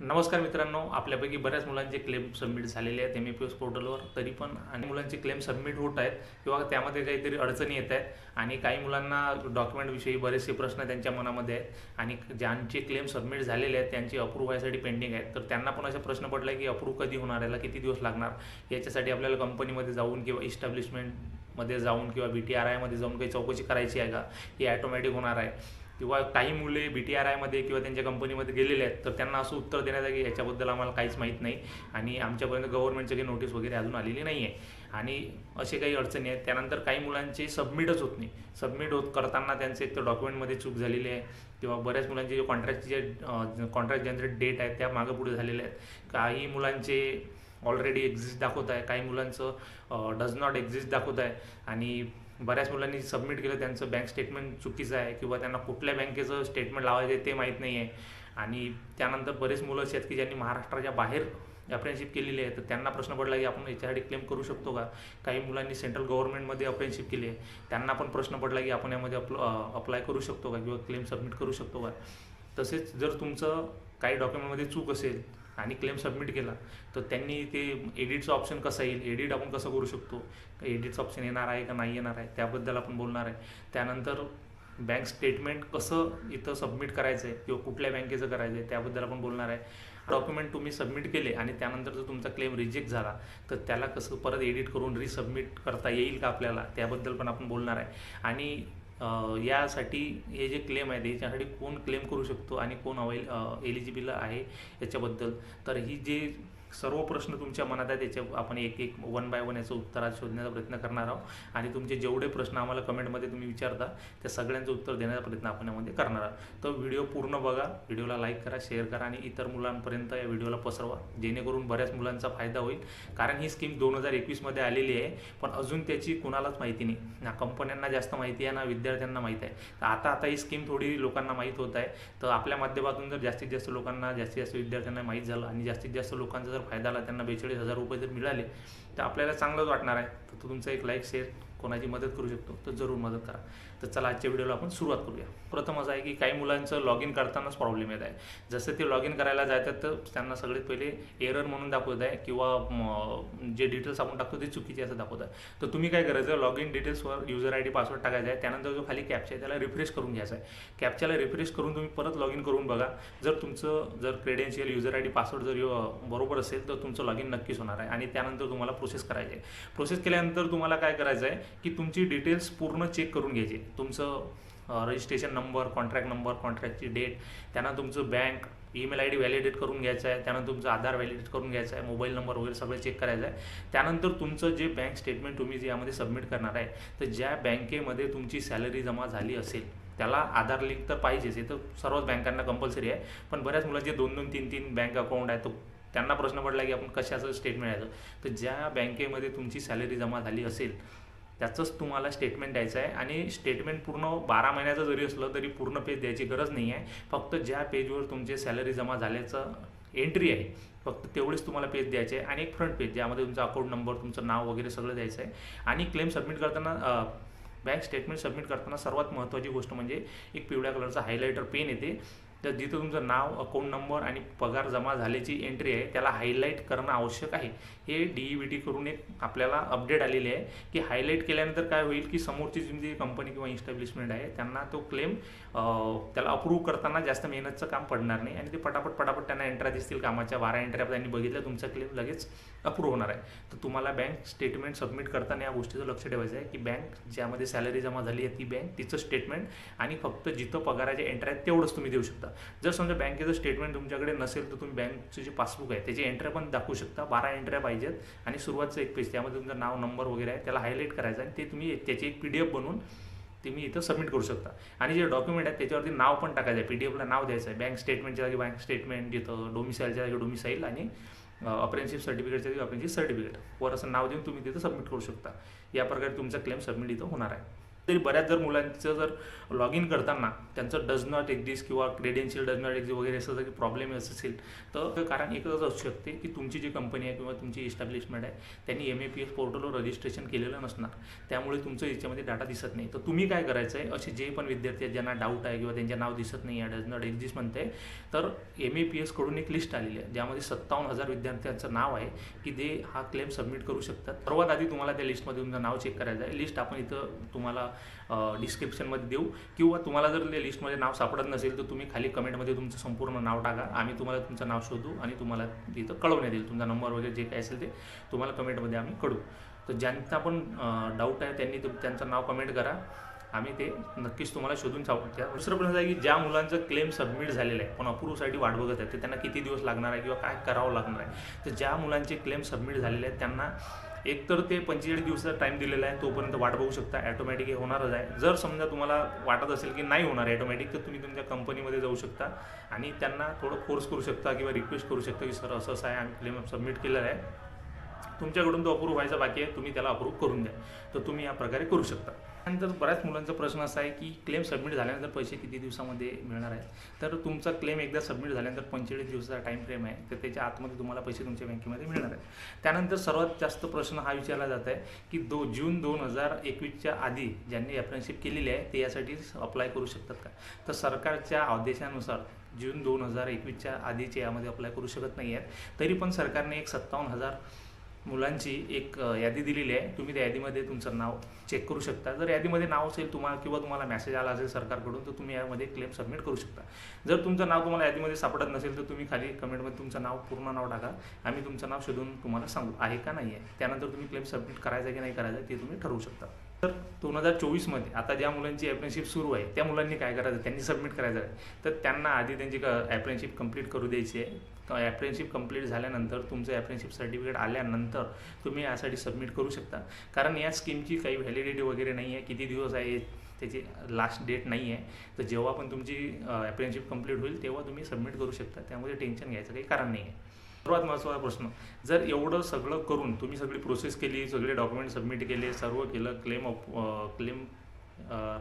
नमस्कार मित्रांनो आपल्यापैकी बऱ्याच मुलांचे क्लेम सबमिट झालेले आहेत एम ए पी एस पोर्टलवर तरी पण आणि मुलांचे क्लेम सबमिट होत आहेत किंवा त्यामध्ये काहीतरी अडचणी येत आहेत आणि काही मुलांना डॉक्युमेंटविषयी बरेचसे प्रश्न त्यांच्या मनामध्ये आहेत आणि ज्यांचे क्लेम सबमिट झालेले आहेत त्यांचे अप्रूव्ह व्हायसाठी पेंडिंग आहेत. तर त्यांना पण असा प्रश्न पडला की अप्रूव्ह कधी होणार याला किती दिवस लागणार? याच्यासाठी आपल्याला कंपनीमध्ये जाऊन किंवा इस्टॅब्लिशमेंटमध्ये जाऊन किंवा बी टी आर आयमध्ये जाऊन काही चौकशी करायची आहे का? ही ॲटोमॅटिक होणार आहे. किंवा काही मुले बी टी आर आयमध्ये किंवा त्यांच्या कंपनीमध्ये गेलेले आहेत तर त्यांना असं उत्तर देण्यात आहे की याच्याबद्दल आम्हाला काहीच माहीत नाही. आणि आमच्यापर्यंत गव्हर्नमेंटची काही नोटीस वगैरे अजून आलेली नाही आहे आणि असे काही अडचणी आहेत. त्यानंतर काही मुलांचे सबमिटच होत नाही. सबमिट होत करताना त्यांचे एक तर डॉक्युमेंटमध्ये चूक झालेली आहे किंवा बऱ्याच मुलांचे जे कॉन्ट्रॅक्टचे जे कॉन्ट्रॅक्ट जनरेट डेट आहेत त्या मागं पुढे झालेल्या आहेत. काही मुलांचे ऑलरेडी एक्झिस्ट दाखवत आहे. काही मुलांचं डज नॉट एक्झिस्ट दाखवत आहे. आणि बऱ्याच मुलांनी सबमिट केलं त्यांचं बँक स्टेटमेंट चुकीचं आहे किंवा त्यांना कुठल्या बँकेचं स्टेटमेंट लावायचं आहे ते माहीत नाही आहे आणि त्यानंतर बरेच मुलं असे आहेत की ज्यांनी महाराष्ट्राच्या बाहेर अप्रेनशिप केलेली आहे तर त्यांना प्रश्न पडला की आपण याच्यासाठी क्लेम करू शकतो का? काही मुलांनी सेंट्रल गव्हर्नमेंटमध्ये अप्रेनशिप केली आहे त्यांना पण प्रश्न पडला की आपण यामध्ये अप्ल अप्लाय करू शकतो का किंवा क्लेम सबमिट करू शकतो का? तसेच जर तुमचं काही डॉक्युमेंटमध्ये चूक असेल आणि क्लेम सबमिट केला तर त्यांनी ते एडिटचं ऑप्शन कसं येईल एडिट आपण कसं करू शकतो? एडिटचं ऑप्शन येणार आहे का नाही येणार आहे? त्याबद्दल आपण बोलणार आहे. त्यानंतर बँक स्टेटमेंट कसं इथं सबमिट करायचं आहे किंवा कुठल्या बँकेचं करायचं आहे त्याबद्दल आपण बोलणार आहे. डॉक्युमेंट तुम्ही सबमिट केले आणि त्यानंतर जर तुमचा क्लेम रिजेक्ट झाला तर त्याला कसं परत एडिट करून रिसबमिट करता येईल का आपल्याला? त्याबद्दल पण आपण बोलणार आहे. आणि यासाठी हे जे क्लेम आहेत याच्यासाठी कोण क्लेम करू शकतो आणि कोण अवेल एलिजिबल आहे याच्याबद्दल? तर ही जे सर्व प्रश्न तुमच्या मनात आहे त्याच्या आपण एक एक वन बाय वन याचं उत्तर आज शोधण्याचा प्रयत्न करणार आहोत. आणि तुमचे जेवढे प्रश्न आम्हाला कमेंटमध्ये तुम्ही विचारता त्या सगळ्यांचं उत्तर देण्याचा प्रयत्न आपण यामध्ये करणार आहोत. तर व्हिडिओ पूर्ण बघा व्हिडिओला लाईक करा शेअर करा आणि इतर मुलांपर्यंत या व्हिडिओला पसरवा. जेणेकरून बऱ्याच मुलांचा फायदा होईल. कारण ही स्कीम दोन हजार एकवीसमध्ये आलेली आहे पण अजून त्याची कुणालाच माहिती नाही. ना कंपन्यांना जास्त माहिती आहे ना विद्यार्थ्यांना माहीत आहे. तर आता आता ही स्कीम थोडी लोकांना माहीत होत आहे. तर आपल्या माध्यमातून जर जास्तीत जास्त लोकांना जास्तीत जास्त विद्यार्थ्यांना माहीत झालं आणि जास्तीत जास्त लोकांचा जर फायदा आला त्यांना बेचाळीस हजार रुपये जर मिळाले तर आपल्याला चांगलंच वाटणार आहे. तर तुमचं तुमचा एक लाईक शेअर कोणाची मदत करू शकतो तर जरूर मदत करा. तर चला आजच्या व्हिडिओला आपण सुरुवात करूया. प्रथम असं आहे की काही मुलांचं लॉग इन करतानाच प्रॉब्लेम येत आहे. जसं ते लॉग इन करायला जातात तर त्यांना सगळ्यात पहिले एरर म्हणून दाखवत आहे किंवा जे डिटेल्स आपण टाकतो ते चुकीचे असं दाखवत आहे. तर तुम्ही काय करायचं लॉग इन डिटेल्सवर युजर आय डी पासवर्ड टाकायचा आहे. त्यानंतर जो खाली कॅप्चा आहे त्याला रिफ्रेश करून घ्यायचा आहे. कॅप्च्याला रिफ्रेश करून तुम्ही परत लॉग इन करून बघा. जर तुमचं जर credential user I D password जर बरोबर असेल तर तुमचं लॉग इन नक्कीच होणार आहे. आणि त्यानंतर तुम्हाला प्रोसेस करायची आहे. प्रोसेस केल्यानंतर तुम्हाला काय करायचं आहे की तुमची डिटेल्स पूर्ण चेक करून घ्यायची. तुमचं रजिस्ट्रेशन नंबर कॉन्ट्रॅक्ट नंबर कॉन्ट्रॅक्टची डेट त्यानं तुमचं bank email I D validate करून घ्यायचं आहे त्यानंतर तुमचं आधार व्हॅलिडेट करून घ्यायचं आहे मोबाईल नंबर वगैरे सगळं चेक करायचं आहे त्यानंतर तुमचं जे बँक स्टेटमेंट तुम्ही जे यामध्ये सबमिट करणार आहे तर ज्या बँकेमध्ये तुमची सॅलरी जमा झाली असेल त्याला आधार लिंक तर पाहिजेच. हे तर सर्वच बँकांना कंपल्सरी आहे. पण बऱ्याच मुलांचे दोन दोन तीन तीन बँक अकाउंट आहे तो त्यांना प्रश्न पडला की आपण कशाचं स्टेटमेंट यायचं? तर ज्या बँकेमध्ये तुमची सॅलरी जमा झाली असेल त्याचंच तुम्हाला स्टेटमेंट द्यायचं आहे. आणि स्टेटमेंट पूर्ण बारा महिन्याचं जरी असलं तरी पूर्ण पेज द्यायची गरज नाही आहे. फक्त ज्या पेजवर तुमचे सॅलरी जमा झाल्याचं एंट्री आहे फक्त तेवढेच तुम्हाला पेज द्यायचे आहे. आणि एक फ्रंट पेज ज्यामध्ये तुमचा अकाउंट नंबर तुमचं नाव वगैरे सगळं द्यायचं आहे. आणि क्लेम सबमिट करताना बँक स्टेटमेंट सबमिट करताना सर्वात महत्त्वाची गोष्ट म्हणजे एक पिवळ्या कलरचा हायलायटर पेन येते. तर जिथं तुमचं नाव अकाउंट नंबर आणि पगार जमा झाल्याची एंट्री आहे त्याला हायलाईट करणं आवश्यक आहे. हे डी ई बी टी करून एक आपल्याला अपडेट आलेली आहे की हायलाईट केल्यानंतर काय होईल की समोरची तुमची कंपनी किंवा इस्टॅब्लिशमेंट आहे त्यांना तो क्लेम त्याला अप्रूव्ह करताना जास्त मेहनतचं काम पडणार नाही आणि ते पटापट पटापट त्यांना एंट्रा दिसतील. कामाच्या बारा एंट्र्या त्यांनी बघितल्या तुमचा क्लेम लगेच अप्रूव्ह होणार आहे. तर तुम्हाला बँक स्टेटमेंट सबमिट करताना या गोष्टीचं लक्ष ठेवायचं आहे की बँक ज्यामध्ये सॅलरी जमा झाली आहे ती बँक तिचं स्टेटमेंट आणि फक्त जिथं पगाराचे एंट्री आहेत तेवढंच तुम्ही देऊ शकता. जर समजा बँकेचं स्टेटमेंट तुमच्याकडे नसेल तर तुम्ही बँकचं जे पासबुक आहे त्याची एंट्र्या पण दाखवू शकता. बारा एंट्र्या पाहिजेत आणि सुरुवातचं एक पेज त्यामध्ये तुमचं नाव नंबर वगैरे आहे त्याला हायलाईट करायचं आणि ते तुम्ही त्याची एक पी डी एफ बनवून तुम्ही इथं सबमिट करू शकता. आणि जे डॉक्युमेंट आहे त्याच्यावरती नाव पण टाकायचं आहे. पी डी एफला नाव द्यायचं आहे. बँक स्टेटमेंटच्या जागी बँक स्टेटमेंट जिथं डोमिसाईलच्या जागी डोमिसाईल आणि अप्रेंशिप सर्टिफिकेटच्या अप्रेंशिप सर्टिफिकेट. वर असं नाव देऊन तुम्ही तिथं सबमिट करू शकता. या प्रकारे तुमचा क्लेम सबमिट इथं होणार आहे. तरी बऱ्याच जर मुलांचं जर लॉग इन करताना त्यांचं डज नॉट एक्झिस्ट किंवा क्रेडेन्शियल डज नॉट एक्झिस्ट वगैरे असं जर प्रॉब्लेम असेल तर कारण एकच असू शकते की तुमची जी कंपनी आहे किंवा तुमची इस्टॅब्लिशमेंट आहे त्यांनी एम ए पी एस पोर्टलवर रजिस्ट्रेशन केलेलं नसणार. त्यामुळे तुमचं याच्यामध्ये डाटा दिसत नाही. तर तुम्ही काय करायचं आहे असे जे पण विद्यार्थी आहेत ज्यांना डाऊट आहे किंवा त्यांचे नाव दिसत नाही आहे डज नॉट एक्झिस्ट म्हणते तर एम ए पी एसकडून एक लिस्ट आलेली आहे ज्यामध्ये सत्तावन्न हजार विद्यार्थ्यांचं नाव आहे की ते हा क्लेम सबमिट करू शकतात. सर्वात आधी तुम्हाला त्या लिस्टमध्ये तुमचं नाव चेक करायचं आहे. लिस्ट आपण इथं तुम्हाला डिस्क्रिप्शनमध्ये देऊ. किंवा तुम्हाला जर त्या लिस्टमध्ये नाव सापडत नसेल तर तुम्ही खाली कमेंटमध्ये तुमचं संपूर्ण नाव टाका. आम्ही तुम्हाला तुमचं नाव शोधू आणि तुम्हाला तिथं कळवण्यात येईल तुमचा नंबर वगैरे जे काय असेल ते तुम्हाला कमेंटमध्ये आम्ही कळू तर ज्यांचा पण डाऊट आहे त्यांनी त्यांचं नाव कमेंट करा. आम्ही ते नक्कीच तुम्हाला शोधून सापडू. त्या दुसरं प्रश्न आहे की ज्या मुलांचं क्लेम सबमिट झालेलं आहे पण अप्रूव्हसाठी वाट बघत आहे ते त्यांना किती दिवस लागणार आहे किंवा काय करावं लागणार आहे तर ज्या मुलांचे क्लेम सबमिट झालेले आहेत त्यांना एकतर ते पंचेचाळीस दिवसाचा टाईम दिलेला आहे तोपर्यंत वाट बघू शकता ॲटोमॅटिक हे होणारच आहे. जर समजा तुम्हाला वाटत असेल की नाही होणार ॲटोमॅटिक तर तुम्ही तुमच्या कंपनीमध्ये जाऊ शकता आणि त्यांना थोडं फोर्स करू शकता किंवा रिक्वेस्ट करू शकता की सर असं असं आहे आम्ही क्लेम सबमिट केलेलं आहे. तुमच्याकडून तो अप्रूव्ह व्हायचा बाकी आहे तुम्ही त्याला अप्रूव्ह करून द्या. तर तुम्ही या प्रकारे करू शकता. त्यानंतर बऱ्याच मुलांचा प्रश्न असा आहे की क्लेम सबमिट झाल्यानंतर पैसे किती दिवसामध्ये मिळणार आहेत? तर तुमचा क्लेम एकदा सबमिट झाल्यानंतर पंचेचाळीस दिवसाचा टाईम फ्रेम आहे. तर त्याच्या आतमध्ये तुम्हाला पैसे तुमच्या बँकेमध्ये मिळणार आहेत. त्यानंतर सर्वात जास्त प्रश्न हा विचारला जात आहे की दो जून दोन हजार एकवीसच्या आधी ज्यांनी अप्रेनशिप केलेली आहे ते यासाठी अप्लाय करू शकतात का? तर सरकारच्या आदेशानुसार जून दोन हजार एकवीसच्या आधीचे यामध्ये अप्लाय करू शकत नाही आहेत तरी पण सरकारने एक सत्तावन्न हजार मुलांची एक यादी दिलेली आहे. तुम्ही त्या यादीमध्ये तुमचं नाव चेक करू शकता. जर यादीमध्ये नाव असेल तुम्हाला किंवा तुम्हाला मेसेज आला असेल सरकारकडून तर तुम्ही यामध्ये क्लेम सबमिट करू शकता. जर तुमचं नाव तुम्हाला यादीमध्ये सापडत नसेल तर तुम्ही खाली कमेंटमध्ये तुमचं नाव पूर्ण नाव टाका. आम्ही तुमचं नाव शोधून तुम्हाला सांगू. आहे का नाही आहे? त्यानंतर तुम्ही क्लेम सबमिट करायचा की नाही करायचं ते तुम्ही ठरवू शकता. तर दोन हजार चोवीसमध्ये आता ज्या मुलांची ॲप्रेनशिप सुरू आहे त्या मुलांनी काय करायचं? त्यांनी सबमिट करायचं आहे. तर त्यांना आधी त्यांची ॲप्रेनशिप कंप्लीट करू द्यायची आहे. ॲप्रेनशिप कंप्लीट झाल्यानंतर तुमचं ॲप्रेनशिप सर्टिफिकेट आल्यानंतर तुम्ही यासाठी सबमिट करू शकता. कारण या स्कीमची काही व्हॅलिडिटी वगैरे नाही आहे किती दिवस आहे त्याची लास्ट डेट नाही आहे तर जेव्हा पण तुमची ॲप्रेनशिप कंप्लीट होईल तेव्हा तुम्ही सबमिट करू शकता. त्यामध्ये टेन्शन घ्यायचं काही कारण नाही आहे सर्वात महत्त्वाचा प्रश्न जर एवढं सगळं करून तुम्ही सगळी प्रोसेस केली सगळे डॉक्युमेंट सबमिट केले सर्व केलं क्लेम क्लेम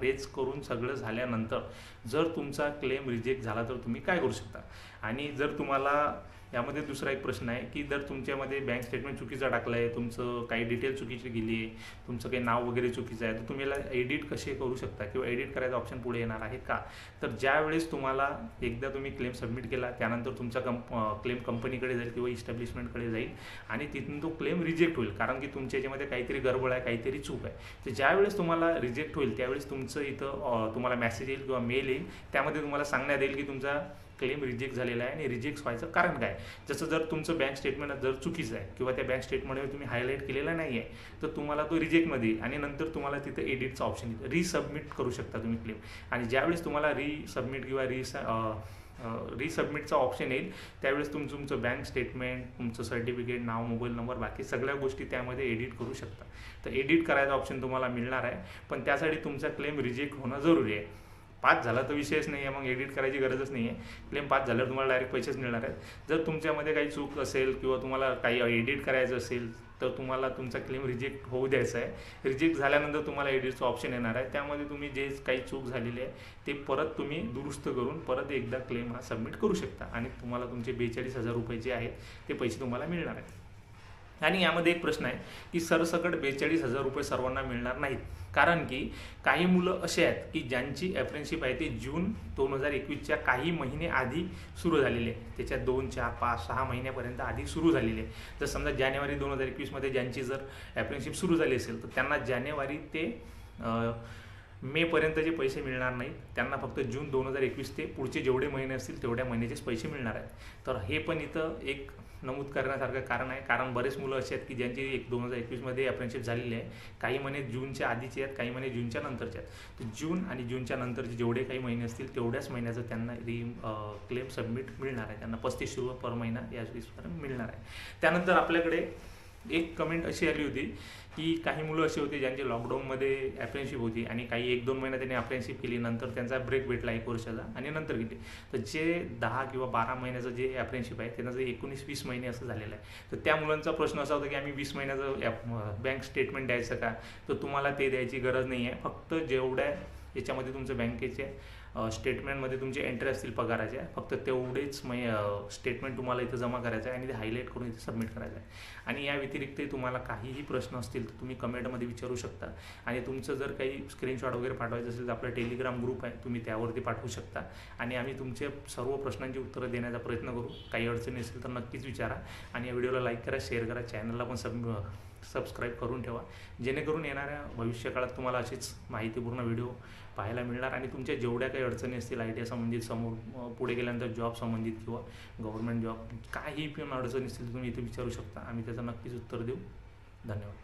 रेज करून सगळं झाल्यानंतर जर तुमचा क्लेम रिजेक्ट झाला तर तुम्ही काय करू शकता? आणि जर तुम्हाला यामध्ये दुसरा एक प्रश्न आहे की जर तुमच्यामध्ये बँक स्टेटमेंट चुकीचं टाकलं आहे तुमचं काही डिटेल चुकीची गेली आहे तुमचं काही नाव वगैरे चुकीचं आहे तर तुम्ही याला एडिट कसे करू शकता किंवा एडिट करायचं ऑप्शन पुढे येणार आहे का? तर ज्यावेळेस तुम्हाला एकदा तुम्ही क्लेम सबमिट केला त्यानंतर तुमचा कंप क्लेम कंपनीकडे जाईल किंवा इस्टॅब्लिशमेंटकडे जाईल आणि तिथून तो क्लेम रिजेक्ट होईल. कारण की तुमच्या याच्यामध्ये काहीतरी गडबड आहे काहीतरी चूक आहे. तर ज्यावेळेस तुम्हाला रिजेक्ट होईल त्यावेळेस तुमचं इथं तुम्हाला मेसेज येईल किंवा मेल येईल त्यामध्ये तुम्हाला सांगण्यात येईल की तुमचा क्लेम रिजेक्ट झालेला आहे आणि रिजेक्ट व्हायचं कारण काय? जसं जर तुमचं बँक स्टेटमेंट जर चुकीचं आहे किंवा त्या बँक स्टेटमेंटमध्ये तुम्ही हायलाईट केलेलं नाही आहे तर तुम्हाला तो रिजेक्टमध्ये येईल आणि नंतर तुम्हाला तिथं एडिटचा ऑप्शन येईल. रिसबमिट करू शकता तुम्ही क्लेम आणि ज्यावेळेस तुम्हाला रिसबमिट किंवा रिस रिसबमिटचा ऑप्शन येईल त्यावेळेस तुम्ही तुमचं बँक स्टेटमेंट तुमचं सर्टिफिकेट नाव मोबाईल नंबर बाकी सगळ्या गोष्टी त्यामध्ये एडिट करू शकता. तर एडिट करायचा ऑप्शन तुम्हाला मिळणार आहे पण त्यासाठी तुमचा क्लेम रिजेक्ट होणं जरुरी आहे. पास झाला तर विषयच नाही आहे मग एडिट करायची गरजच नाही आहे क्लेम पास झाल्यावर तुम्हाला डायरेक्ट पैसेच मिळणार आहेत. जर तुमच्यामध्ये काही चूक असेल किंवा तुम्हाला काही एडिट करायचं असेल तर तुम्हाला तुमचा क्लेम रिजेक्ट होऊ द्यायचा आहे. रिजेक्ट झाल्यानंतर तुम्हाला एडिटचं ऑप्शन येणार आहे. त्यामध्ये तुम्ही जे काही चूक झालेली आहे ते परत तुम्ही दुरुस्त करून परत एकदा क्लेम हा सबमिट करू शकता आणि तुम्हाला तुमचे बेचाळीस हजार रुपये जे आहेत ते पैसे तुम्हाला मिळणार आहेत. आणि यामध्ये एक प्रश्न आहे की सरसकट बेचाळीस हजार रुपये सर्वांना मिळणार नाहीत. कारण की काही मुलं असे आहेत की ज्यांची अप्रेंशिप आहे ती जून दोन हजार एकवीसच्या काही महिने आधी सुरू झालेली आहे. त्याच्या दोन चार पाच सहा महिन्यापर्यंत आधी सुरू झालेली आहे. जर समजा जानेवारी दोन हजार एकवीसमध्ये ज्यांची जर अप्रेंशिप सुरू झाली असेल तर त्यांना जानेवारी ते मेपर्यंतचे पैसे मिळणार नाहीत. त्यांना फक्त जून दोन हजार एकवीस ते पुढचे जेवढे महिने असतील तेवढ्या महिन्याचेच पैसे मिळणार आहेत. तर हे पण इथं एक नमूद करण्यासारखं कारण आहे. कारण बरेच मुलं असे आहेत की ज्यांची एक दोन हजार एकवीसमध्ये अप्रेंशिप झालेली आहे. काही महिने जूनच्या आधीचे आहेत काही महिने जूनच्या नंतरचे आहेत. तर जून आणि जूनच्या नंतरचे जेवढे काही महिने असतील तेवढ्याच महिन्याचं त्यांना री क्लेम सबमिट मिळणार आहे. त्यांना पस्तीस रुपये पर महिना या मिळणार आहे. त्यानंतर आपल्याकडे एक कमेंट अशी आली होती की काही मुलं अशी होती ज्यांची लॉकडाऊनमध्ये ॲप्रेनशिप होती आणि काही एक दोन महिना त्यांनी अप्रेंशिप केली नंतर त्यांचा ब्रेक भेटला एक वर्षाचा आणि नंतर गेले. तर जे दहा किंवा बारा महिन्याचं जे ॲप्रेनशिप आहे त्यांचं जे एकोणीस वीस महिने असं झालेलं आहे. तर त्या मुलांचा प्रश्न असा होता की आम्ही वीस महिन्याचं बँक स्टेटमेंट द्यायचं का? तर तुम्हाला ते द्यायची गरज नाही आहे फक्त जेवढ्या याच्यामध्ये तुमचं बँकेचे स्टेटमेंटमध्ये तुमचे एंट्री असतील पगाराच्या फक्त तेवढेच मै स्टेटमेंट तुम्हाला इथं जमा करायचं आहे आणि ते हायलाईट करून इथे सबमिट करायचं आहे. आणि या व्यतिरिक्तही तुम्हाला काहीही प्रश्न असतील तर तुम्ही कमेंटमध्ये विचारू शकता. आणि तुमचं जर काही स्क्रीनशॉट वगैरे पाठवायचं असेल तर आपला टेलिग्राम ग्रुप आहे तुम्ही त्यावरती पाठवू शकता. आणि आम्ही तुमचे सर्व प्रश्नांची उत्तरं देण्याचा प्रयत्न करू. काही अडचणी असेल तर नक्कीच विचारा. आणि या व्हिडिओला लाईक करा शेअर करा चॅनलला पण सब सबस्क्राईब करून ठेवा. जेणेकरून येणाऱ्या भविष्यकाळात तुम्हाला अशीच माहितीपूर्ण व्हिडिओ पाहायला मिळणार आणि तुमच्या जेवढ्या काही अडचणी असतील आय टी संबंधित समोर पुढे गेल्यानंतर जॉब संबंधित किंवा गव्हर्नमेंट जॉब काही पण अडचणी असतील तुम्ही इथे विचारू शकता. आम्ही त्याचं नक्कीच उत्तर देऊ. धन्यवाद.